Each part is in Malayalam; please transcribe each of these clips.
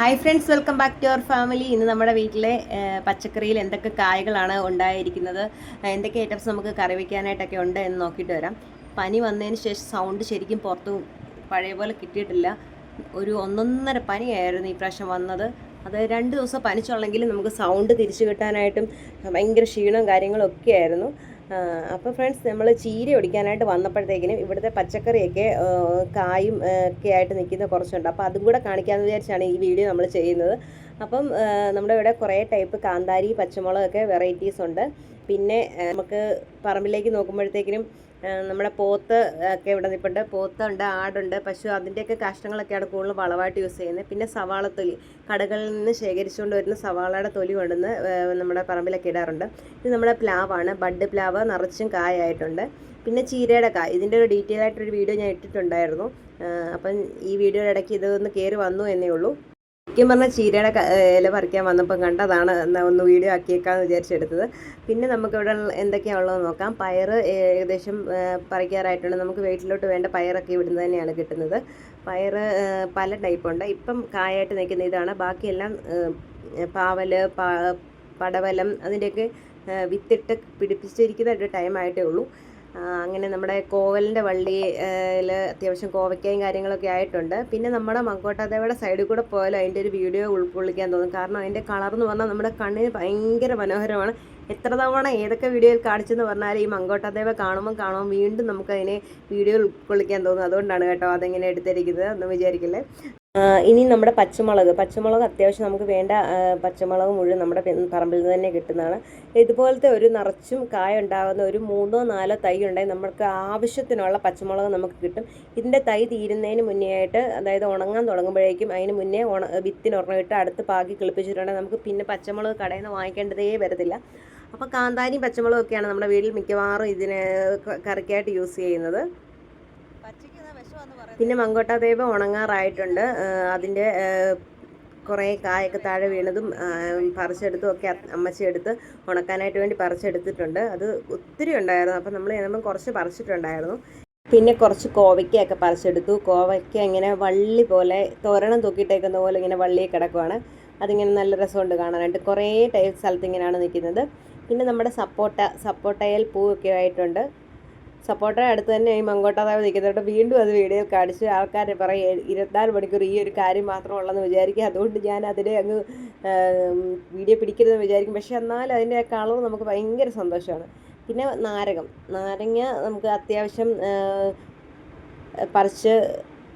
Hi friends welcome back to our family ഇന്ന് നമ്മുടെ വീട്ടിലെ പച്ചക്കറിയിൽ എന്തൊക്കെ കായകളാണ് ഉണ്ടായിരിക്കുന്നത് എന്തൊക്കെ ഐറ്റംസ് നമുക്ക് കറി വയ്ക്കാനായിട്ടൊക്കെ ഉണ്ട് എന്ന് നോക്കിയിട്ട് വരാം. പനി വന്നതിന് ശേഷം സൗണ്ട് ശരിക്കും പുറത്ത് പഴയ പോലെ കിട്ടിയിട്ടില്ല. ഒരു ഒന്നൊന്നര പനിയായിരുന്നു ഈ പ്രാവശ്യം വന്നത്. അത് രണ്ട് ദിവസം പനിച്ചുള്ളെങ്കിലും നമുക്ക് സൗണ്ട് തിരിച്ചു കിട്ടാനായിട്ടും ഭയങ്കര ക്ഷീണവും കാര്യങ്ങളും ഒക്കെ ആയിരുന്നു അപ്പോൾ ഫ്രണ്ട്സ് നമ്മൾ ചീര ഒടിക്കാനായിട്ട് വന്നപ്പോഴത്തേക്കിനും ഇവിടുത്തെ പച്ചക്കറിയൊക്കെ കായും ഒക്കെ ആയിട്ട് നിൽക്കുന്ന കുറച്ചുണ്ട്. അപ്പോൾ അതും കൂടെ കാണിക്കാമെന്ന് വിചാരിച്ചാണ് ഈ വീഡിയോ നമ്മൾ ചെയ്യുന്നത്. അപ്പം നമ്മുടെ ഇവിടെ കുറേ ടൈപ്പ് കാന്താരി പച്ചമുളകൊക്കെ വെറൈറ്റീസ് ഉണ്ട്. പിന്നെ നമുക്ക് പറമ്പിലേക്ക് നോക്കുമ്പോഴത്തേക്കിനും നമ്മുടെ പോത്ത് ഒക്കെ ഇവിടെ നിൽപ്പുണ്ട് പോത്തുണ്ട് ആടുണ്ട് പശു അതിന്റെയൊക്കെ കഷ്ണങ്ങളൊക്കെയാണ് കൂടുതൽ വളമായിട്ട് യൂസ് ചെയ്യുന്നത്. പിന്നെ സവാള തൊലി കടകളിൽ നിന്ന് ശേഖരിച്ചുകൊണ്ട് വരുന്ന സവാളയുടെ തൊലി കൊണ്ടുവന്ന് നമ്മുടെ പറമ്പിലൊക്കെ ഇടാറുണ്ട്. ഇത് നമ്മുടെ പ്ലാവാണ്. ബഡ് പ്ലാവ് നിറച്ചും കായായിട്ടുണ്ട്. പിന്നെ ചീരയുടെ കായ് ഇതിന്റെ ഒരു ഡീറ്റെയിൽ ആയിട്ടൊരു വീഡിയോ ഞാൻ ഇട്ടിട്ടുണ്ടായിരുന്നു. അപ്പം ഈ വീഡിയോയുടെ ഇടയ്ക്ക് ഇതൊന്ന് കയറി വന്നു എന്നേ ഉള്ളൂ. ശരിക്കും പറഞ്ഞാൽ ചീരയുടെ ഇല പറിക്കാൻ വന്നപ്പം കണ്ടതാണ്. ഒന്ന് വീഡിയോ ആക്കിയേക്കാന്ന് വിചാരിച്ചെടുത്തത്. പിന്നെ നമുക്ക് ഇവിടെ എന്തൊക്കെയാണ് ഉള്ളതെന്ന് നോക്കാം. പയർ ഏകദേശം പറിക്കാറായിട്ടുണ്ട്. നമുക്ക് വീട്ടിലോട്ട് വേണ്ട പയറൊക്കെ ഇവിടുന്ന് തന്നെയാണ് കിട്ടുന്നത്. പയർ പല ടൈപ്പുണ്ട് ഇപ്പം കായായിട്ട് നിൽക്കുന്ന ഇതാണ്. ബാക്കിയെല്ലാം പാവൽ പടവലം അതിന്റെയൊക്കെ വിത്തിട്ട് പിടിപ്പിച്ചിരിക്കുന്ന ഒരു ടൈം ആയിട്ടേ ഉള്ളൂ. അങ്ങനെ നമ്മുടെ കോവലിന്റെ വള്ളിയിൽ അത്യാവശ്യം കോവയ്ക്കയും കാര്യങ്ങളൊക്കെ ആയിട്ടുണ്ട്. പിന്നെ നമ്മുടെ മങ്കോട്ടാദേവയുടെ സൈഡിൽ കൂടെ പോയാലും അതിന്റെ ഒരു വീഡിയോ ഉൾക്കൊള്ളിക്കാൻ തോന്നും. കാരണം അതിന്റെ കളർ എന്ന് പറഞ്ഞാൽ നമ്മുടെ കണ്ണിന് ഭയങ്കര മനോഹരമാണ്. എത്ര തവണ ഏതൊക്കെ വീഡിയോയിൽ കാണിച്ചെന്ന് പറഞ്ഞാൽ ഈ മങ്കോട്ടാദേവ കാണുമ്പോൾ കാണുമ്പോൾ വീണ്ടും നമുക്ക് അതിനെ വീഡിയോ ഉൾക്കൊള്ളിക്കാൻ തോന്നും. അതുകൊണ്ടാണ് കേട്ടോ അതെങ്ങനെ എടുത്തിരിക്കുന്നത് എന്ന് വിചാരിക്കില്ലേ ഇനി നമ്മുടെ പച്ചമുളക്. പച്ചമുളക് അത്യാവശ്യം നമുക്ക് വേണ്ട പച്ചമുളക് മുഴുവൻ നമ്മുടെ പറമ്പിൽ നിന്ന് തന്നെ കിട്ടുന്നതാണ്. ഇതുപോലത്തെ ഒരു നിറച്ചും കായ ഉണ്ടാകുന്ന ഒരു മൂന്നോ നാലോ തൈ ഉണ്ടെങ്കിൽ നമുക്ക് ആവശ്യത്തിനുള്ള പച്ചമുളക് നമുക്ക് കിട്ടും. ഇതിന്റെ തൈ തീരുന്നതിന് മുന്നേ ആയിട്ട് അതായത് ഉണങ്ങാൻ തുടങ്ങുമ്പോഴേക്കും അതിന് മുന്നേ ഉണ വിത്തിന് ഉറങ്ങിട്ട് അടുത്ത് പാകി കിളിപ്പിച്ചിട്ടുണ്ടെങ്കിൽ നമുക്ക് പിന്നെ പച്ചമുളക് കടയിൽ നിന്ന് വാങ്ങിക്കേണ്ടതേ വരത്തില്ല. അപ്പോൾ കാന്താരിയും പച്ചമുളകൊക്കെയാണ് നമ്മുടെ വീട്ടിൽ മിക്കവാറും ഇതിന് കറിക്കായിട്ട് യൂസ് ചെയ്യുന്നത്. പിന്നെ മങ്കോട്ടാദേവ ഉണങ്ങാറായിട്ടുണ്ട്. ആ, അതിന്റെ കുറേ കായൊക്കെ താഴെ വീണതും പറിച്ചെടുത്തും ഒക്കെ അമ്മച്ചെടുത്ത് ഉണക്കാനായിട്ട് വേണ്ടി പറിച്ചെടുത്തിട്ടുണ്ട്. അത് ഒത്തിരി ഉണ്ടായിരുന്നു. അപ്പം നമ്മൾ ചെല്ലുമ്പം കുറച്ച് പറിച്ചിട്ടുണ്ടായിരുന്നു. പിന്നെ കുറച്ച് കോവയ്ക്കയൊക്കെ പറിച്ചെടുത്തു. കോവയ്ക്ക ഇങ്ങനെ വള്ളി പോലെ തോരണം തൂക്കിയിട്ടേക്കുന്ന പോലെ ഇങ്ങനെ വള്ളി കിടക്കുവാണ്. അതിങ്ങനെ നല്ല രസമുണ്ട് കാണാനായിട്ട്. കുറേ ടൈപ്പ് സ്ഥലത്ത് ഇങ്ങനെയാണ് നിൽക്കുന്നത്. പിന്നെ നമ്മുടെ സപ്പോട്ട സപ്പോട്ടയിൽ പൂവൊക്കെ ആയിട്ടുണ്ട്. സപ്പോർട്ട അടുത്ത് തന്നെ ഈ മങ്കോട്ടാതാവ് നിൽക്കുന്നുണ്ട്. വീണ്ടും അത് വീഡിയോയിൽ കാണിച്ച് ആൾക്കാർ പറയും ഇരുപത്തിനാല് മണിക്കൂർ ഈ ഒരു കാര്യം മാത്രമേ ഉള്ളെന്ന് വിചാരിക്കുക. അതുകൊണ്ട് ഞാൻ അതിനെ അങ്ങ് വീഡിയോ പിടിക്കരുതെന്ന് വിചാരിക്കും. പക്ഷേ എന്നാൽ അതിന്റെ കളർ നമുക്ക് ഭയങ്കര സന്തോഷമാണ്. പിന്നെ നാരകം നാരങ്ങ നമുക്ക് അത്യാവശ്യം പറിച്ച്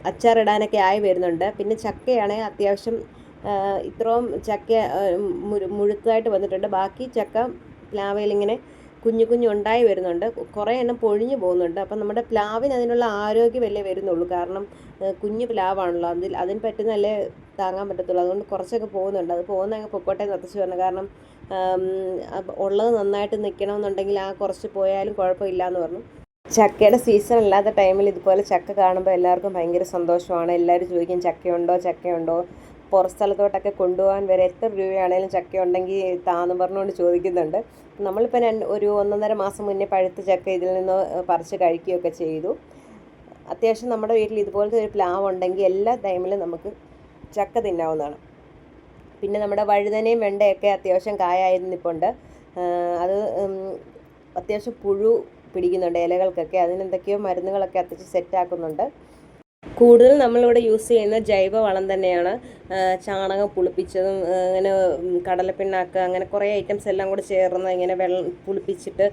അച്ചാറിടാനൊക്കെ ആയി വരുന്നുണ്ട്. പിന്നെ ചക്കയാണെങ്കിൽ അത്യാവശ്യം ഇത്രയും ചക്ക മുഴുത്തതായിട്ട് വന്നിട്ടുണ്ട്. ബാക്കി ചക്ക പ്ലാവയിൽ ഇങ്ങനെ കുഞ്ഞു കുഞ്ഞുണ്ടായി വരുന്നുണ്ട്. കുറേ എണ്ണം പൊഴിഞ്ഞു പോകുന്നുണ്ട്. അപ്പം നമ്മുടെ പ്ലാവിന് അതിനുള്ള ആരോഗ്യമല്ലേ വരുന്നുള്ളൂ. കാരണം കുഞ്ഞു പ്ലാവാണല്ലോ. അതിൽ അതിന് പറ്റുന്നല്ലേ താങ്ങാൻ പറ്റത്തുള്ളൂ. അതുകൊണ്ട് കുറച്ചൊക്കെ പോകുന്നുണ്ട്. അത് പോകുന്ന അങ്ങ് പൊക്കോട്ടെ നിർത്തിച്ച് പറഞ്ഞു. കാരണം ഉള്ളത് നന്നായിട്ട് നിൽക്കണമെന്നുണ്ടെങ്കിൽ ആ കുറച്ച് പോയാലും കുഴപ്പമില്ല എന്ന് പറഞ്ഞു. ചക്കയുടെ സീസൺ അല്ലാത്ത ടൈമിൽ ഇതുപോലെ ചക്ക കാണുമ്പോൾ എല്ലാവർക്കും ഭയങ്കര സന്തോഷമാണ്. എല്ലാവരും ചോദിക്കും ചക്കയുണ്ടോ? ചക്കയുണ്ടോ? പുറ സ്ഥലത്തോട്ടൊക്കെ കൊണ്ടുപോകാൻ വരെ എത്ര രൂപയാണേലും ചക്ക ഉണ്ടെങ്കിൽ താന്ന് പറഞ്ഞുകൊണ്ട് ചോദിക്കുന്നുണ്ട്. നമ്മളിപ്പോൾ രണ്ട് ഒരു ഒന്നൊന്നര മാസം മുന്നേ പഴുത്ത ചക്ക ഇതിൽ നിന്ന് പറിച്ച് കഴിക്കുകയൊക്കെ ചെയ്തു. അത്യാവശ്യം നമ്മുടെ വീട്ടിൽ ഇതുപോലത്തെ ഒരു പ്ലാവ് ഉണ്ടെങ്കിൽ എല്ലാ ടൈമിലും നമുക്ക് ചക്ക തിന്നാവുന്നതാണ്. പിന്നെ നമ്മുടെ വഴുതനയും വെണ്ടയൊക്കെ അത്യാവശ്യം കായായിരുന്നു നിൽപ്പുണ്ട് അത് അത്യാവശ്യം പുഴു പിടിക്കുന്നുണ്ട് ഇലകൾക്കൊക്കെ. അതിനെന്തൊക്കെയോ മരുന്നുകളൊക്കെ അത്യാവശ്യം സെറ്റാക്കുന്നുണ്ട് കൂടുതൽ നമ്മളിവിടെ യൂസ് ചെയ്യുന്ന ജൈവ വളം തന്നെയാണ് ചാണകം പുളിപ്പിച്ചതും അങ്ങനെ കടലപ്പിണ്ണാക്ക് അങ്ങനെ കുറേ ഐറ്റംസ് എല്ലാം കൂടെ ചേർന്ന് ഇങ്ങനെ വെള്ളം പുളിപ്പിച്ചിട്ട്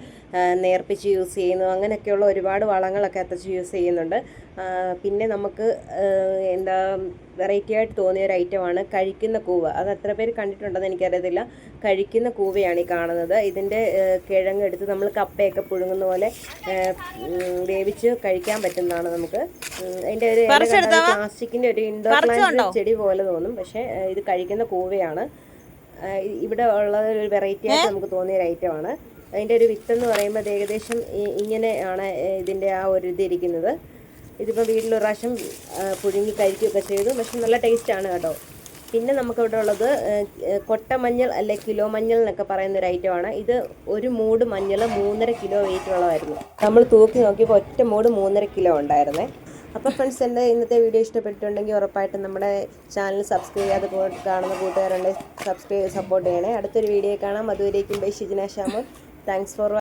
നേർപ്പിച്ച് യൂസ് ചെയ്യുന്നു. അങ്ങനെയൊക്കെയുള്ള ഒരുപാട് വളങ്ങളൊക്കെ അത്തച്ച് യൂസ് ചെയ്യുന്നുണ്ട്. പിന്നെ നമുക്ക് എന്താ വെറൈറ്റി ആയിട്ട് തോന്നിയ ഒരു ഐറ്റമാണ് കഴിക്കുന്ന കൂവ. അത് എത്ര പേര് കണ്ടിട്ടുണ്ടെന്ന് എനിക്കറിയത്തില്ല. കഴിക്കുന്ന കൂവയാണ് ഈ കാണുന്നത്. ഇതിന്റെ കിഴങ്ങ് എടുത്ത് നമ്മൾ കപ്പയൊക്കെ പുഴുങ്ങുന്ന പോലെ വേവിച്ച് കഴിക്കാൻ പറ്റുന്നതാണ് നമുക്ക്. അതിന്റെ ഒരു പ്ലാസ്റ്റിക്കിന്റെ ഒരു ഇൻഡോർ പ്ലാന്റ് ചെടി പോലെ തോന്നും. പക്ഷേ ഇത് കഴിക്കുന്ന കൂവയാണ്. ഇവിടെ ഉള്ള ഒരു വെറൈറ്റി ആയിട്ട് നമുക്ക് തോന്നിയ ഒരു ഐറ്റമാണ് അതിന്റെ ഒരു വിത്തെന്ന് പറയുമ്പോൾ ഏകദേശം ഇങ്ങനെയാണ് ഇതിന്റെ ആ ഒരു ഇതിരിക്കുന്നത് ഇതിപ്പോൾ വീട്ടിൽ പ്രാവശ്യം പുഴുങ്ങി കഴിക്കുകയൊക്കെ ചെയ്തു. പക്ഷെ നല്ല ടേസ്റ്റാണ് കേട്ടോ. പിന്നെ നമുക്കിവിടെ ഉള്ളത് കൊട്ടമഞ്ഞൾ അല്ലെ കിലോ മഞ്ഞൾ എന്നൊക്കെ പറയുന്ന ഒരു ഐറ്റമാണ് ഇത് ഒരു മൂട് മഞ്ഞൾ മൂന്നര കിലോ വെയിറ്റ് ഉള്ളതായിരുന്നു. നമ്മൾ തൂക്കി നോക്കിയപ്പോൾ ഒറ്റ മൂട് മൂന്നര കിലോ ഉണ്ടായിരുന്നേ. അപ്പോൾ ഫ്രണ്ട്സ് എന്റെ ഇന്നത്തെ വീഡിയോ ഇഷ്ടപ്പെട്ടിട്ടുണ്ടെങ്കിൽ ഉറപ്പായിട്ടും നമ്മുടെ ചാനൽ സബ്സ്ക്രൈബ് ചെയ്യാതെ കാണുന്ന കൂട്ടുകാരുണ്ടെങ്കിൽ സബ്സ്ക്രൈബ് സപ്പോർട്ട് ചെയ്യണേ. അടുത്തൊരു വീഡിയോ കാണാം. അതുവരേക്കും bye Shijina Shyamon thanks for